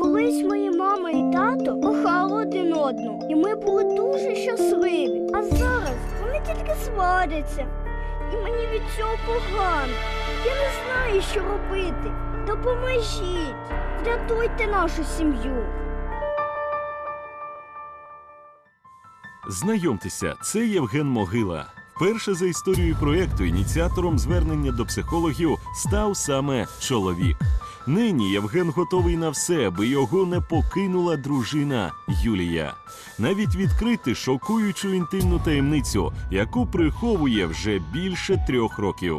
Колись мої мама і тато кохали один одного, і ми були дуже щасливі. А зараз вони тільки сваряться. І мені від цього погано. Я не знаю, що робити. Допоможіть, врятуйте нашу сім'ю. Знайомтеся, це Євген Могила. Вперше за історією проєкту ініціатором звернення до психологів став саме чоловік. Нині Євген готовий на все, аби його не покинула дружина Юлія. Навіть відкрити шокуючу інтимну таємницю, яку приховує вже більше трьох років.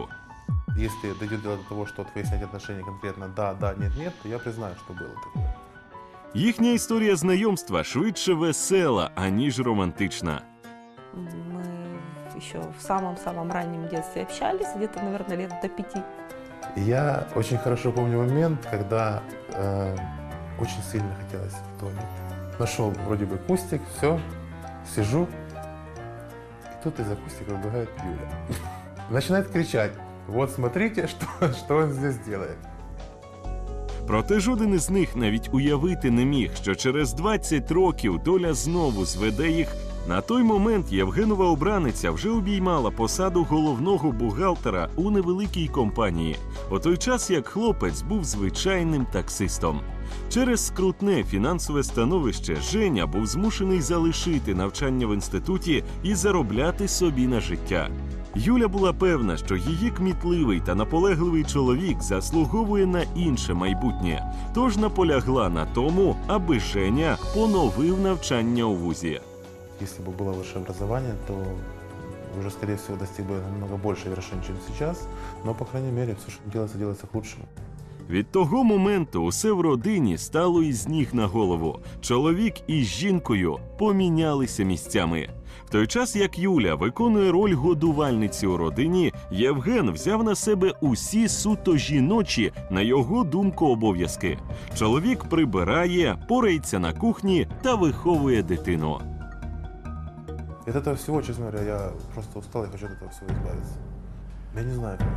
Если дойдет дело до того, что вот выяснять отношения конкретно да, да, нет, нет, то я признаю, что было такое. Їхня історія знайомства швидше весела, аніж романтична. Мы еще в самом-самом раннем детстве общались, где-то, наверное, лет до пяти. И я очень хорошо помню момент, когда э, очень сильно хотелось в доме. Нашел вроде бы кустик, все, сижу, и тут из-за кустика выбегает Юля. Начинает кричать, вот смотрите, что, что он здесь делает. Проте жоден із них навіть уявити не міг, що через 20 років доля знову зведе їх. на той момент Євгенова обраниця вже обіймала посаду головного бухгалтера у невеликій компанії, у той час як хлопець був звичайним таксистом. Через скрутне фінансове становище Женя був змушений залишити навчання в інституті і заробляти собі на життя. Юля була певна, що її кмітливий та наполегливий чоловік заслуговує на інше майбутнє, тож наполягла на тому, аби Женя поновив навчання у вузі Если бы было высшее образование, то уже, скорее всего, достиг бы намного больше вершин, чем сейчас. Но, по крайней мере, все, что делается, делается к лучшему. Від того моменту усе в родині стало із ніг на голову. Чоловік із жінкою помінялися місцями. В той час, як Юля виконує роль годувальниці у родині, Євген взяв на себе усі суто жіночі, на його думку, обов'язки. Чоловік прибирає, порається на кухні та виховує дитину. И от этого всего, честно говоря, я просто устал и хочу от этого всего избавиться. Я не знаю, как.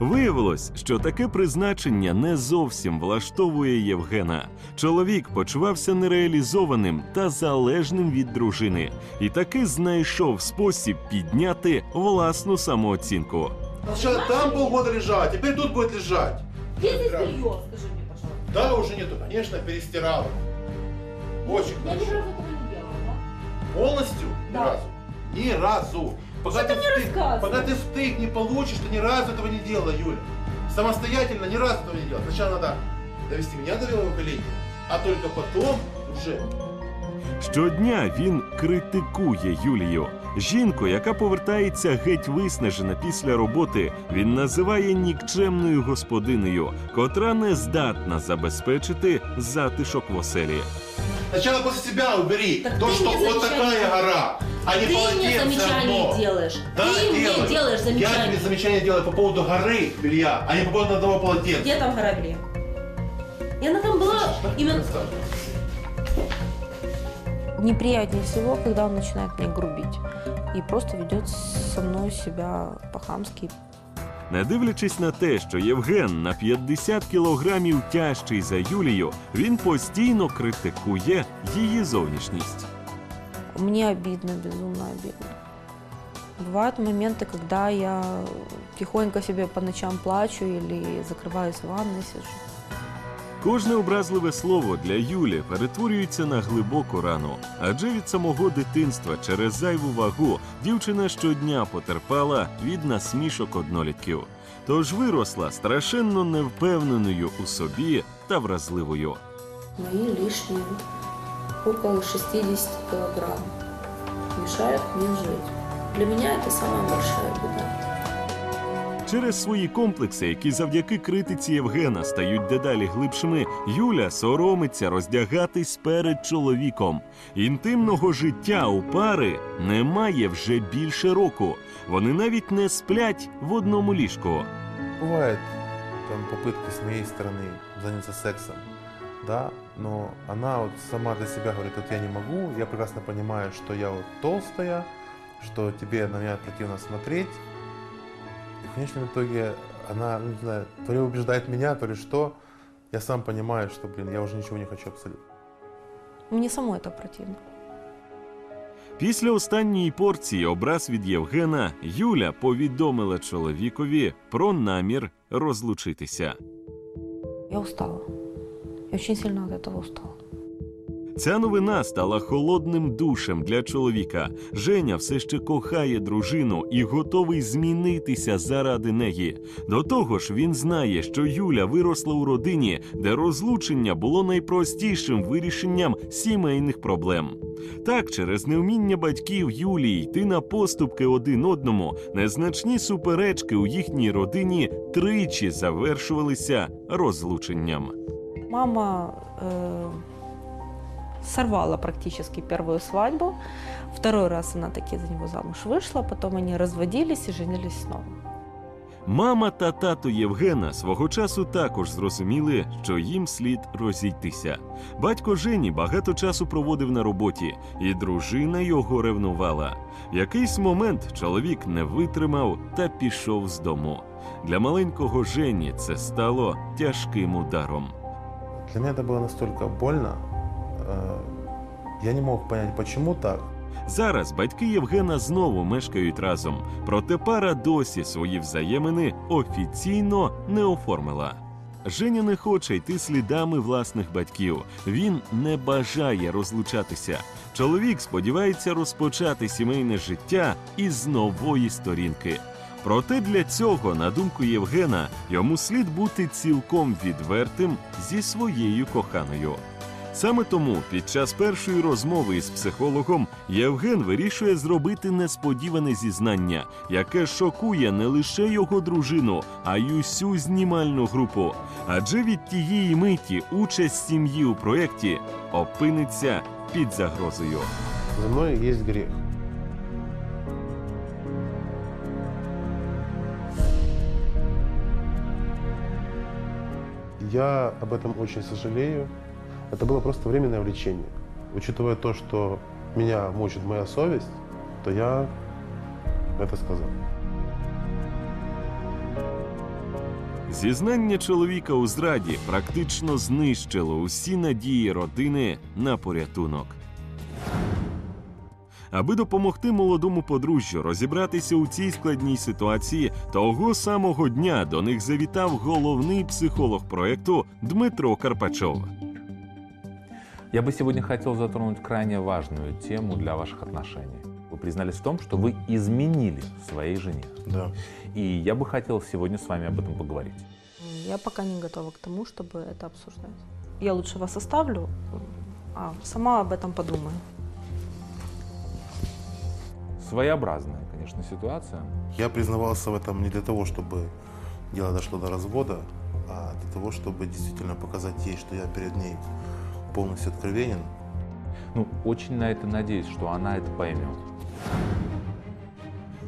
Виявилось, що таке призначення не зовсім влаштовує Євгена. Чоловік почувався нереалізованим та залежним від дружини, і таки знайшов спосіб підняти власну самооцінку. Сначала там полгода лежала, теперь тут будет лежать. Где здесь белье, скажи мне, пожалуйста? Да, уже нету, конечно, перестирала. Очень Я хорошо. Полностью? Ни Да. разу. Ни разу. Пока Что ты мне втык- рассказываешь? пока ты втык не получишь, ты ни разу этого не делала, Юля. Самостоятельно ни разу этого не делала. Сначала надо довести меня до белого коленя, а только потом уже Щодня він критикує Юлію. Жінку, яка повертається геть виснажена після роботи, він називає нікчемною господинею, котра не здатна забезпечити затишок в оселі. Сначала после себя убери Так то, что мне вот такая делаешь. гора, а не Ты мне полотенце замечание одно. делаешь. Да, Ты мне делаю. делаешь Я замечание. тебе замечание делаю по поводу горы белья, а не по поводу одного полотенца. Где там гора белья? И она там была именно... Неприятнее всего, когда он начинает мне грубить и просто ведет со мной себя по-хамски. Не дивлячись на те, що Євген на 50 кілограмів тяжчий за Юлію, він постійно критикує її зовнішність. Мне обидно, безумно обидно. Бывают моменты, когда я тихонько себе по ночам плачу или закрываюсь в ванной, сижу. Кожне образливе слово для Юлі перетворюється на глибоку рану, адже від самого дитинства через зайву вагу дівчина щодня потерпала від насмішок однолітків. Тож виросла страшенно невпевненою у собі та вразливою. Мои лишние около 60 килограмм мешают мне жить. Для меня это самая большая беда. Через свої комплекси, які завдяки критиці Євгена стають дедалі глибшими, Юля соромиться роздягатись перед чоловіком. Інтимного життя у пари немає вже більше року. Вони навіть не сплять в одному ліжку. Бывает там попытки с моей стороны заняться сексом, да, но она вот сама для себя говорит, вот я не могу, я прекрасно понимаю, что я вот толстая, что тебе на меня противно смотреть. И в конечном итоге она, ну, не знаю, то ли убеждает меня, то ли что, я сам понимаю, что, блин, я уже ничего не хочу абсолютно. Мне самой это противно. Після останньої порції образ від Євгена Юля повідомила чоловікові про намір розлучитися. Я устала. Я очень сильно от этого устала. Ця новина стала холодним душем для чоловіка. Женя все ще кохає дружину і готовий змінитися заради неї. До того ж, він знає, що Юля виросла у родині, де розлучення було найпростішим вирішенням сімейних проблем. Так, через невміння батьків Юлії йти на поступки один одному, незначні суперечки у їхній родині тричі завершувалися розлученням. Мама э, сорвала практически первую свадьбу. Второй раз она таки за него замуж вышла, потом они разводились и женились снова. Мама та тато Євгена свого часу також зрозуміли, що їм слід розійтися. Батько Жені багато часу проводив на роботі, і дружина його ревнувала. В якийсь момент чоловік не витримав та пішов з дому. Для маленького Жені це стало тяжким ударом. Для меня это было настолько больно. э, Я не мог понять, почему так. Зараз батьки Євгена знову мешкають разом, проте пара досі свої взаємини офіційно не оформила. Женя не хоче йти слідами власних батьків. Він не бажає розлучатися. Чоловік сподівається розпочати сімейне життя із нової сторінки. Проте для цього, на думку Євгена, йому слід бути цілком відвертим зі своєю коханою. Саме тому під час першої розмови із психологом Євген вирішує зробити несподіване зізнання, яке шокує не лише його дружину, а й усю знімальну групу. Адже від тієї миті участь сім'ї у проєкті опиниться під загрозою. За мной есть грех. Я об этом очень сожалею. Это было просто временное влечение. Учитывая то, что меня мучит моя совесть, то я это сказал. Зізнання чоловіка у зраді практично знищило усі надії родини на порятунок. Аби допомогти молодому подружжю розібратися у цій складній ситуації, того самого дня до них завітав головний психолог проекту Дмитро Карпачов. Я бы сегодня хотел затронуть крайне важную тему для ваших отношений. Вы признались в том, что вы изменили своей жене. Да. И я бы хотел сегодня с вами об этом поговорить. Я пока не готова к тому, чтобы это обсуждать. Я лучше вас оставлю, а сама об этом подумаю. Своеобразная, конечно, ситуация. Я признавался в этом не для того, чтобы дело дошло до развода, а для того, чтобы действительно показать ей, что я перед ней полностью откровенен. Ну, очень на это надеюсь, что она это поймет.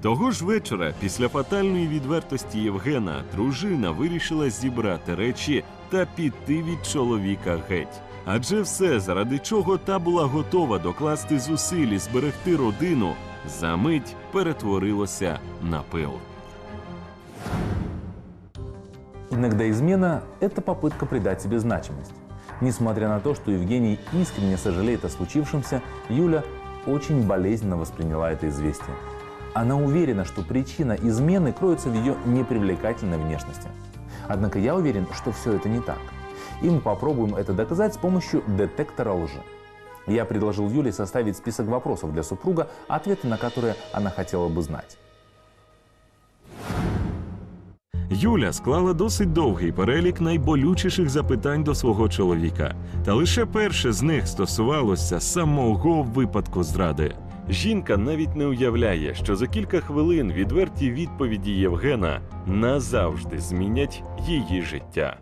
Того ж вечора, після фатальної відвертості Євгена, дружина вирішила зібрати речі та піти від чоловіка геть. Адже все, заради чого та була готова докласти зусиль і зберегти родину, за мить перетворилося на пил. Иногда измена – это попытка придать себе значимость. Несмотря на то, что Евгений искренне сожалеет о случившемся, Юля очень болезненно восприняла это известие. Она уверена, что причина измены кроется в ее непривлекательной внешности. Однако я уверен, что все это не так. И мы попробуем это доказать с помощью детектора лжи. Я предложил Юле составить список вопросов для супруга, ответы на которые она хотела бы знать. Юля склала досить довгий перелік найболючіших запитань до свого чоловіка, та лише перше з них стосувалося самого випадку зради. Жінка навіть не уявляє, що за кілька хвилин відверті відповіді Євгена назавжди змінять її життя.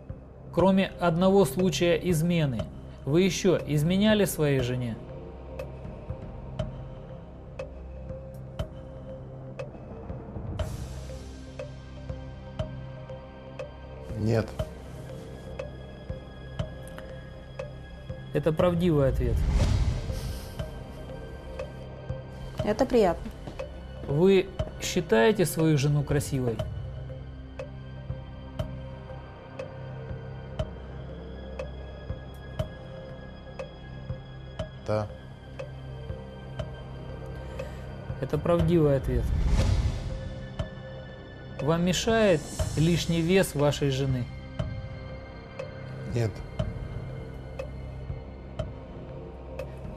Кроме одного случая измены, вы еще изменяли своей жене? Нет. Это правдивый ответ. Это приятно. Вы считаете свою жену красивой? Да. Это правдивый ответ. Вам мешает лишний вес вашей жены? Нет.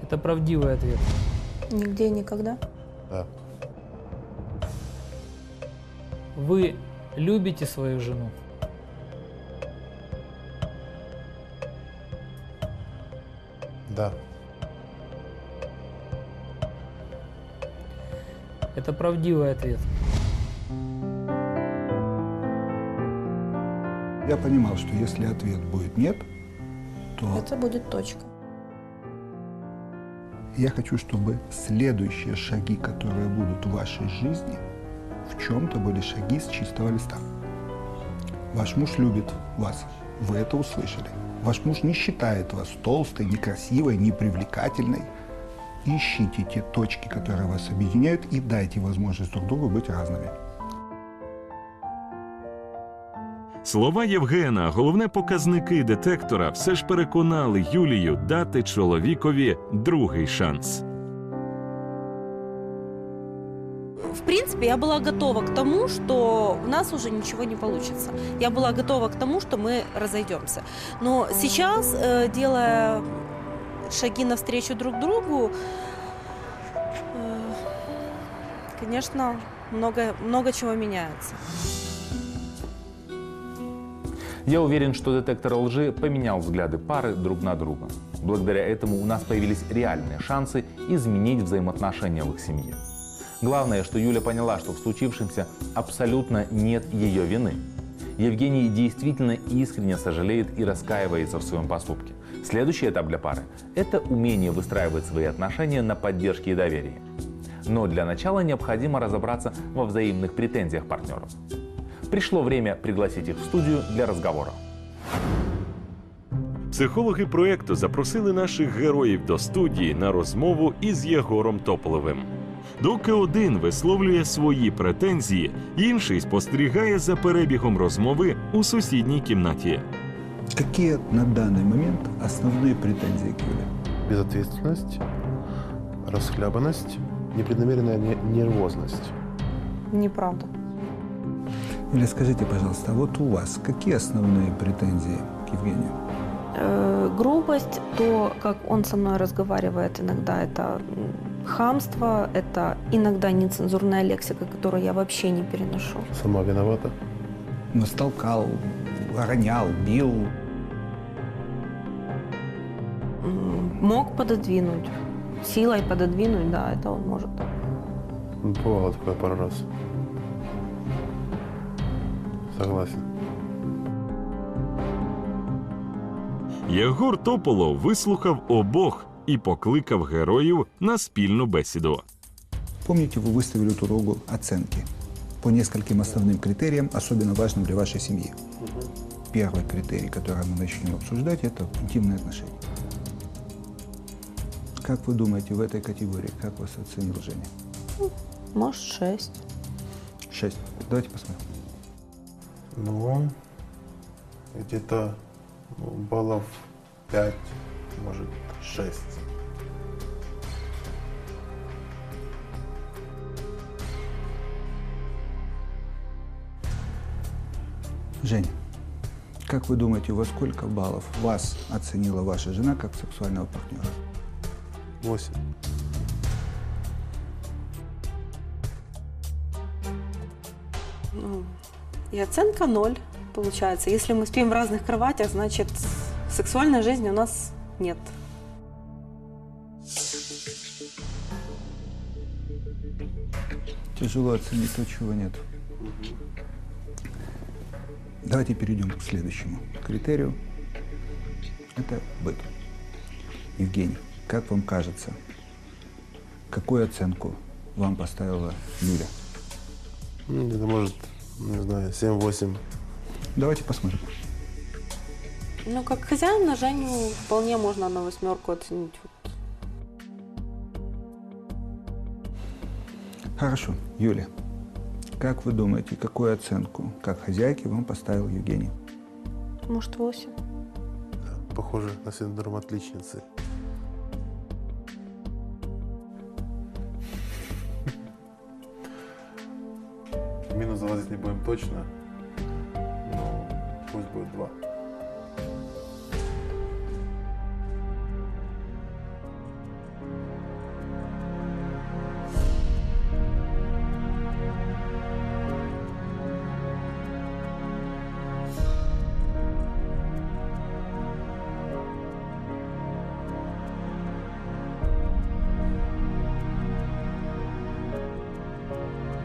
Это правдивый ответ. Нигде и никогда. Да. Вы любите свою жену? Да. Это правдивый ответ. Я понимал, что если ответ будет нет, то Это будет точка. я хочу, чтобы следующие шаги, которые будут в вашей жизни, в чем-то были шаги с чистого листа. Ваш муж любит вас. Вы это услышали. Ваш муж не считает вас толстой, некрасивой, непривлекательной. Ищите те точки, которые вас объединяют, и дайте возможность друг другу быть разными. Слова Євгена, головне показники детектора, все ж переконали Юлію дати чоловікові другий шанс. В принципе, я была готова к тому, что у нас уже ничего не получится. Я была готова к тому, что мы разойдемся. Но сейчас, э, делая шаги навстречу друг другу, э, конечно, много, много чего меняется. Я уверен, что детектор лжи поменял взгляды пары друг на друга. Благодаря этому у нас появились реальные шансы изменить взаимоотношения в их семье. Главное, что Юля поняла, что в случившемся абсолютно нет ее вины. Евгений действительно искренне сожалеет и раскаивается в своем поступке. Следующий этап для пары – это умение выстраивать свои отношения на поддержке и доверии. Но для начала необходимо разобраться во взаимных претензиях партнеров. Пришло время пригласить их в студию для разговора. Психологи проекту запросили наших героїв до студії на розмову із Єгором Тополевим. Доки один висловлює свої претензії, інший спостерігає за перебігом розмови у сусідній кімнаті. Какие на данный момент основные претензии к Юле? Безответственность, расхлябанность, непреднамеренная не- нервозность. Неправда. Юля, скажите, пожалуйста, а вот у вас какие основные претензии к Евгению? Э, грубость, то, как он со мной разговаривает иногда, это хамство, это иногда нецензурная лексика, которую я вообще не переношу. Сама виновата. Ну, столкал, ронял, бил. Мог пододвинуть, силой пододвинуть, да, это он может. Бывало такое пару раз. Согласен. Єгор Тополов вислухав обох і покликав героїв на спільну бесіду. Помните, вы выставили друг другу оценки по нескольким основным критериям, особенно важным для вашей семьи. Первый критерий, который мы начнем обсуждать, это интимные отношения. Как вы думаете, в этой категории, как вас оценил Женя? Может, шесть. Шесть. Давайте посмотрим. Ну, где-то ну, баллов 5, может, 6. Женя, как вы думаете, во сколько баллов вас оценила ваша жена как сексуального партнера? 8. И оценка ноль получается. Если мы спим в разных кроватях, значит, сексуальной жизни у нас нет. Тяжело оценить то, чего нет. Давайте перейдем к следующему критерию. Это быт. Евгений, как вам кажется, какую оценку вам поставила Юля? Ну, где-то, может, не знаю, 7-8. Давайте посмотрим. Ну, как хозяин на Женю вполне можно на восьмерку оценить. Вот. Хорошо. Юля, как вы думаете, какую оценку как хозяйки вам поставил Евгений? Может, восемь. Похоже на синдром отличницы. Возить не будем точно. Но пусть будет два.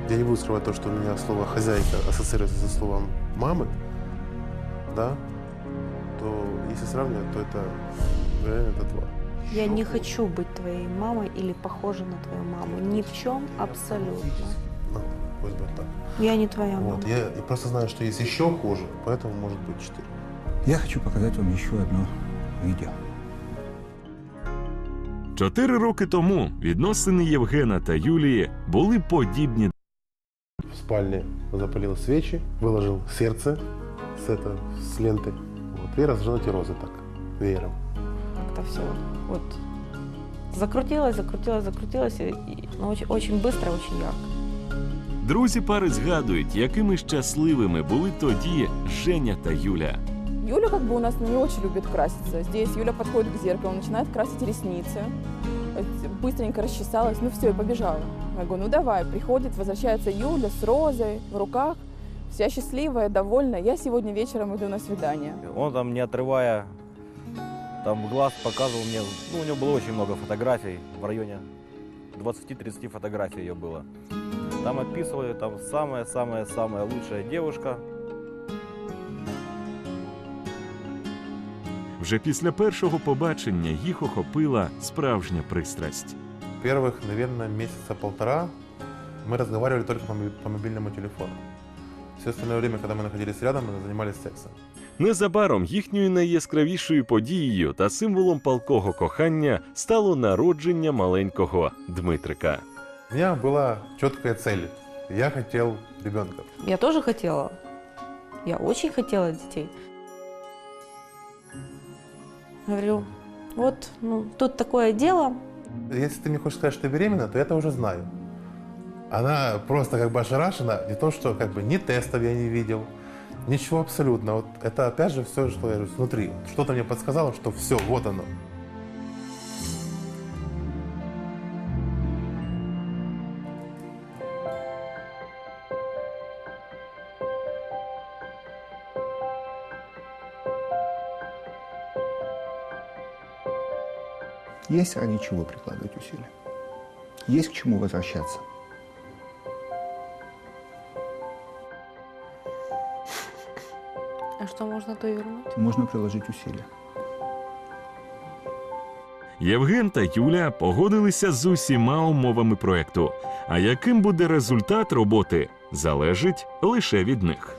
Я не буду скрывать то, что у меня слово «хозяйка» ассоциируется со словом «мамы», да, то если сравнивать, то это реально это два. Я не хочу быть твоей мамой или похожа на твою маму. Ни в чем абсолютно. Ну, пусть будет так. Я не твоя мама. Вот, я, я просто знаю, что есть еще хуже, поэтому может быть четыре. Я хочу показать вам еще одно видео. Чотири роки тому відносини Євгена та Юлії були подібні В спальне запалил свечи, выложил сердце с, это, с ленты вот, и разжал эти розы так, веером. Как-то все вот закрутилось, закрутилось, закрутилось, и, и, ну, очень, очень быстро, очень ярко. Друзі пари згадують, якими щасливими були тоді Женя та Юля. Юля как бы у нас не очень любит краситься. Здесь Юля подходит к зеркалу, начинает красить ресницы. Быстренько расчесалась, ну все, и побежала. Я говорю, ну давай, приходит, возвращается Юля с розой в руках, вся счастливая, довольная. Я сегодня вечером иду на свидание. Он там, не отрывая там глаз, показывал мне, ну, у него было очень много фотографий, в районе 20-30 фотографий ее было. Там описывали, там самая-самая-самая лучшая девушка, Вже після першого побачення їх охопила справжня пристрасть. Первых, наверное, месяца полтора мы разговаривали только по, моби- по мобильному телефону. Все остальное время, когда мы находились рядом, мы занимались сексом. Незабаром їхньою найяскравішою подією та символом палкого кохання стало народження маленького Дмитрика. У меня была четкая цель. Я хотел ребенка. Я тоже хотела. Я очень хотела детей. Говорю, вот, ну, тут такое дело. Если ты мне хочешь сказать, что ты беременна, то я это уже знаю. Она просто как бы ошарашена, не то, что как бы ни тестов я не видел, ничего абсолютно. Вот это опять же все, что я говорю, внутри. Что-то мне подсказало, что все, вот оно. Есть ради чего прикладывать усилия. Есть к чему возвращаться. А что можно то вернуть? Можно приложить усилия. Євген та Юля погодилися з усіма умовами проекту. А яким буде результат роботи, залежить лише від них.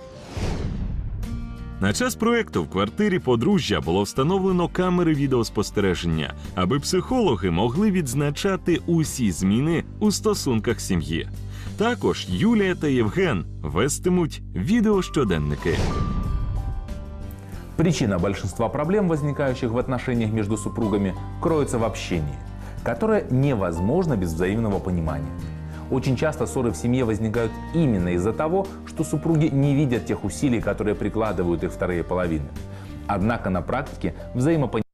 На час проекту в квартирі подружжя було встановлено камери відеоспостереження, аби психологи могли відзначати усі зміни у стосунках сім'ї. Також Юлія та Євген вестимуть відеощоденники. Причина большинства проблем, возникающих в отношениях между супругами, кроется в общении, которое невозможно без взаимного понимания. Очень часто ссоры в семье возникают именно из-за того, что супруги не видят тех усилий, которые прикладывают их вторые половины. Однако на практике взаимопонимание